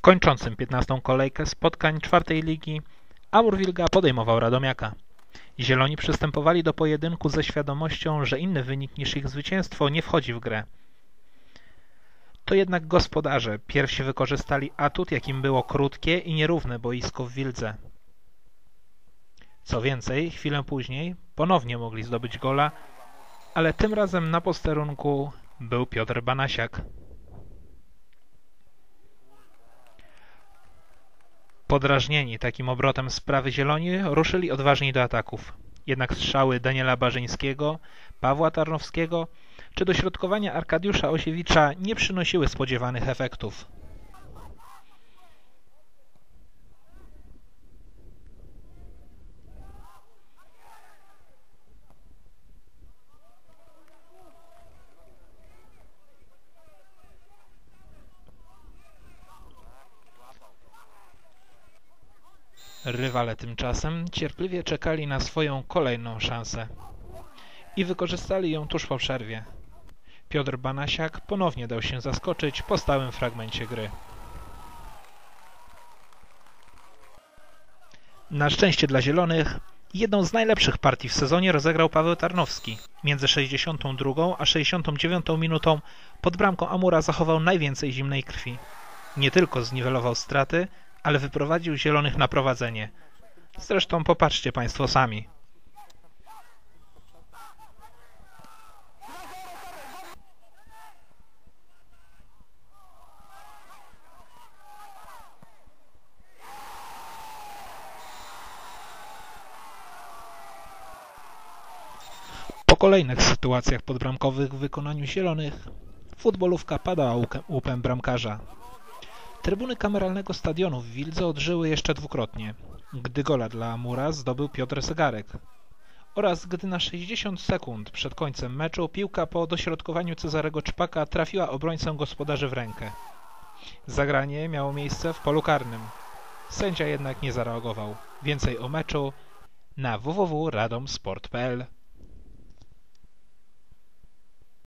W kończącym 15. kolejkę spotkań czwartej ligi Amur Wilga podejmował Radomiaka. Zieloni przystępowali do pojedynku ze świadomością, że inny wynik niż ich zwycięstwo nie wchodzi w grę. To jednak gospodarze pierwsi wykorzystali atut, jakim było krótkie i nierówne boisko w Wildze. Co więcej, chwilę później ponownie mogli zdobyć gola, ale tym razem na posterunku był Piotr Banasiak. Podrażnieni takim obrotem sprawy zieloni ruszyli odważniej do ataków. Jednak strzały Daniela Barzyńskiego, Pawła Tarnowskiego czy dośrodkowania Arkadiusza Osiewicza nie przynosiły spodziewanych efektów. Rywale tymczasem cierpliwie czekali na swoją kolejną szansę i wykorzystali ją tuż po przerwie. Piotr Banasiak ponownie dał się zaskoczyć po stałym fragmencie gry. Na szczęście dla Zielonych jedną z najlepszych partii w sezonie rozegrał Paweł Tarnowski. Między 62 a 69 minutą pod bramką Amura zachował najwięcej zimnej krwi. Nie tylko zniwelował straty, ale wyprowadził Zielonych na prowadzenie. Zresztą popatrzcie Państwo sami. Po kolejnych sytuacjach podbramkowych w wykonaniu Zielonych futbolówka padała łupem bramkarza. Trybuny kameralnego stadionu w Wildze odżyły jeszcze dwukrotnie, gdy gola dla Amura zdobył Piotr Zegarek oraz gdy na 60 sekund przed końcem meczu piłka po dośrodkowaniu Cezarego Czpaka trafiła obrońcę gospodarzy w rękę. Zagranie miało miejsce w polu karnym. Sędzia jednak nie zareagował. Więcej o meczu na www.radomsport.pl